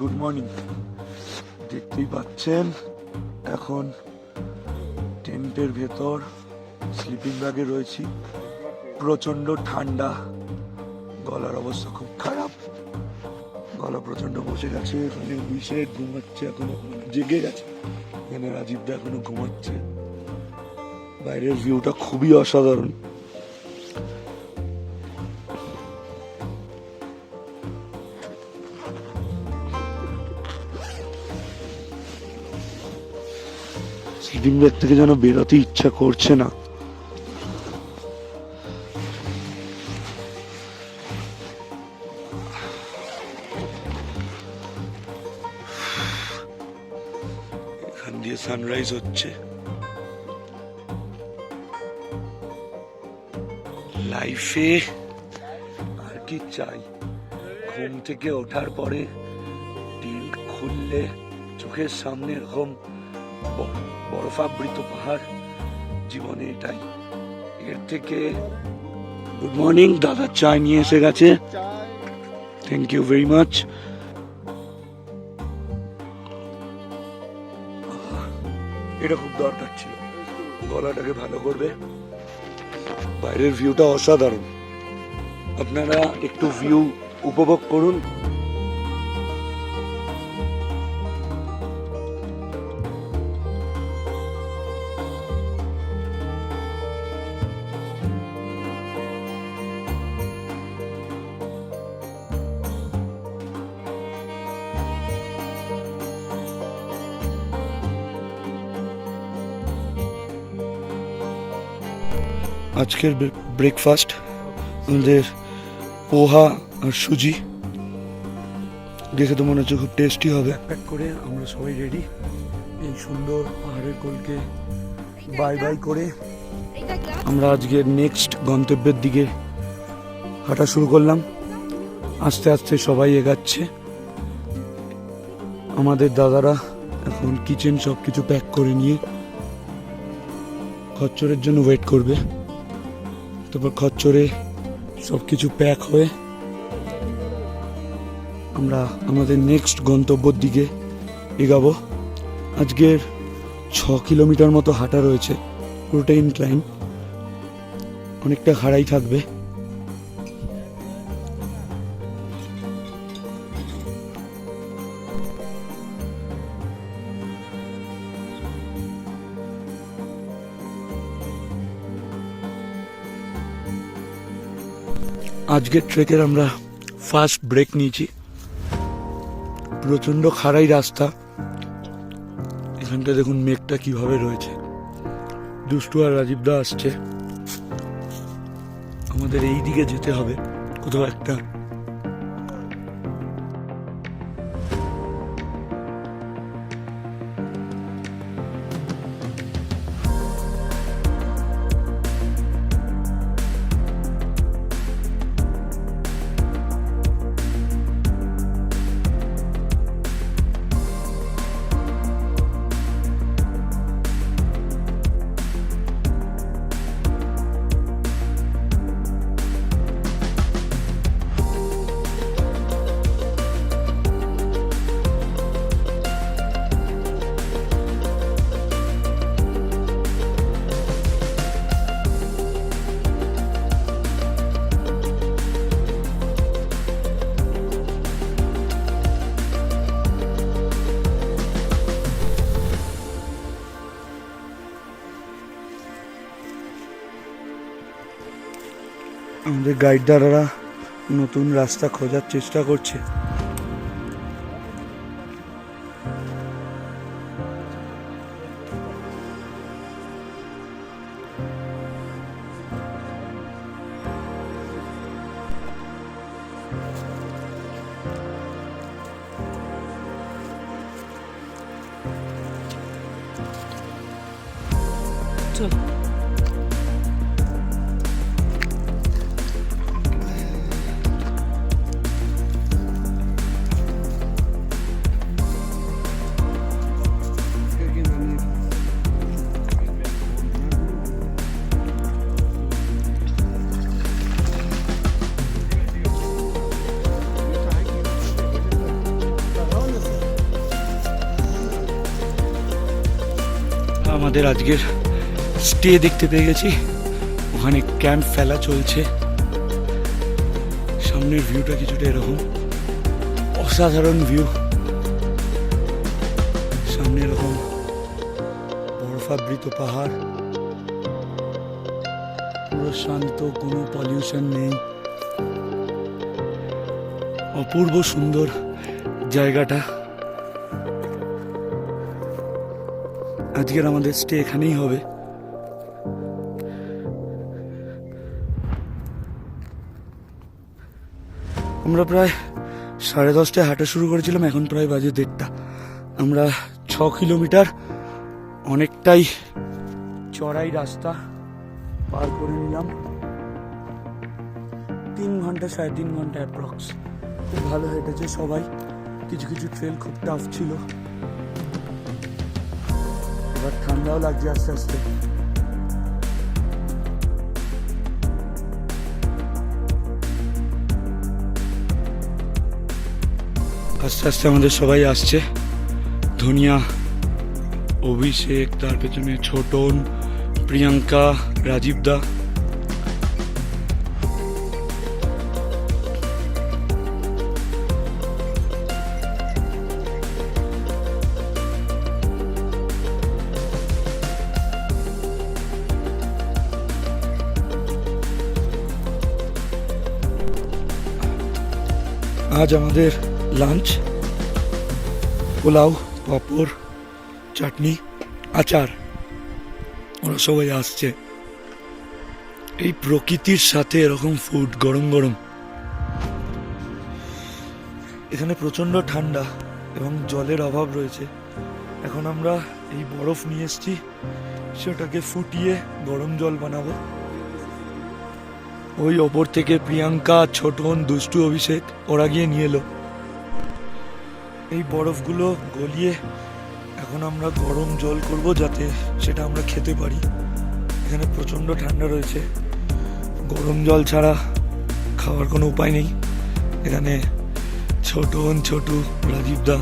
Good morning দেখতেই পাচ্ছেন, এখন টেন্টের ভেতর স্লিপিং ব্যাগে রয়েছি। প্রচণ্ড ঠান্ডা। গলার অবস্থা খুব খারাপ। গলা প্রচণ্ড বসে গেছে, এখানে অভিষেক ঘুমাচ্ছে, এখনও জেগে গেছে। এখানে রাজীবদা এখনও ঘুমাচ্ছে। বাইরের ভিউটা খুবই অসাধারণ। স্লিপিং ব্যাগ থেকে যেন বেরোতে ইচ্ছা করছে না। এখান দিয়ে সানরাইজ হচ্ছে। লাইফে আর কি চাই? ঘুম থেকে ওঠার পরে টিন খুললে চোখের সামনে এরকম বরফাবৃত পাহাড় জীবনে এটাই। এর থেকে গুড মর্নিং দাদা চা নিয়ে এসে গেছে। থ্যাংক ইউ ভেরি মাচ এটা খুব দরকার ছিল। গলাটাকে ভালো করবে। বাইরের ভিউটা অসাধারণ। আপনারা একটু ভিউ উপভোগ করুন। আজকের ব্রেকফাস্ট আমাদের পোহা আর সুজি। দেখে তো মনে হচ্ছে খুব টেস্টি হবে। প্যাক করে আমরা সবাই রেডি এই সুন্দর পাহাড়ের কোলকে বাই বাই করে আমরা আজকের নেক্সট গন্তব্যের দিকে হাঁটা শুরু করলাম। আস্তে আস্তে সবাই এগাচ্ছে। আমাদের দাদারা এখন কিচেন সব কিছু প্যাক করে নিয়ে খচ্চরের জন্য ওয়েট করবে। তারপর খচ্চরে সব কিছু প্যাক হয়ে আমরা আমাদের নেক্সট গন্তব্যর দিকে এগাবো। আজকের ছ কিলোমিটার মতো হাঁটা রয়েছে পুরোটা ইনক্লাইন অনেকটা হারাই থাকবে। আজকের ট্রেকের আমরা ফার্স্ট ব্রেক নিয়েছি। প্রচণ্ড খাড়াই রাস্তা। এখানটা দেখুন মেঘটা কীভাবে রয়েছে। দুষ্টু আর রাজীব দা আসছে। আমাদের এই দিকে যেতে হবে। কোথাও একটা আমাদের গাইডদাররা নতুন রাস্তা খোঁজার চেষ্টা করছে। চলো। আমাদের আজকের স্টে দেখতে পেয়ে গেছি। ওখানে ক্যাম্প ফেলা চলছে। সামনের ভিউটা কিছুটা এরকম। অসাধারণ ভিউ সামনে এরকম বরফাবৃত পাহাড়। পুরো শান্ত, কোনো পলিউশন নেই। অপূর্ব সুন্দর জায়গাটা। আজকের আমাদের স্টে এখানেই হবে। আমরা প্রায় সাড়ে দশটায় হাঁটা শুরু করেছিলাম, এখন প্রায় বাজে দেড়টা। আমরা ছ কিলোমিটার অনেকটাই চড়াই রাস্তা পার করে নিলাম। তিন ঘণ্টা, সাড়ে তিন ঘণ্টা অ্যাপ্রক্স খুব ভালো হেঁটেছে সবাই। কিছু কিছু ট্রেল খুব টাফ ছিল। এবার ঠান্ডাও লাগছে আস্তে আস্তে আস্তে আস্তে আমাদের সবাই আসছে। ধনিয়া, অভিষেক, তার পেছনে ছোটন, প্রিয়াঙ্কা, রাজীব দা। আজ আমাদের লাঞ্চ পোলাও, পাঁপড়, চাটনি, আচার। ওরা সবাই আসছে। এই প্রকৃতির সাথে এরকম ফুড গরম গরম। এখানে প্রচণ্ড ঠান্ডা এবং জলের অভাব রয়েছে। এখন আমরা এই বরফ নিয়ে এসেছি। সেটাকে ফুটিয়ে গরম জল বানাবো। ওই ওপর থেকে প্রিয়াঙ্কা ছোটন দুষ্টু অভিষেক, ওরা গিয়ে নিয়ে এলো। এই বরফগুলো গলিয়ে এখন আমরা গরম জল করব যাতে সেটা আমরা খেতে পারি। এখানে প্রচণ্ড ঠান্ডা রয়েছে। গরম জল ছাড়া খাওয়ার কোনো উপায় নেই। এখানে ছোটন ছোটু রাজীব দা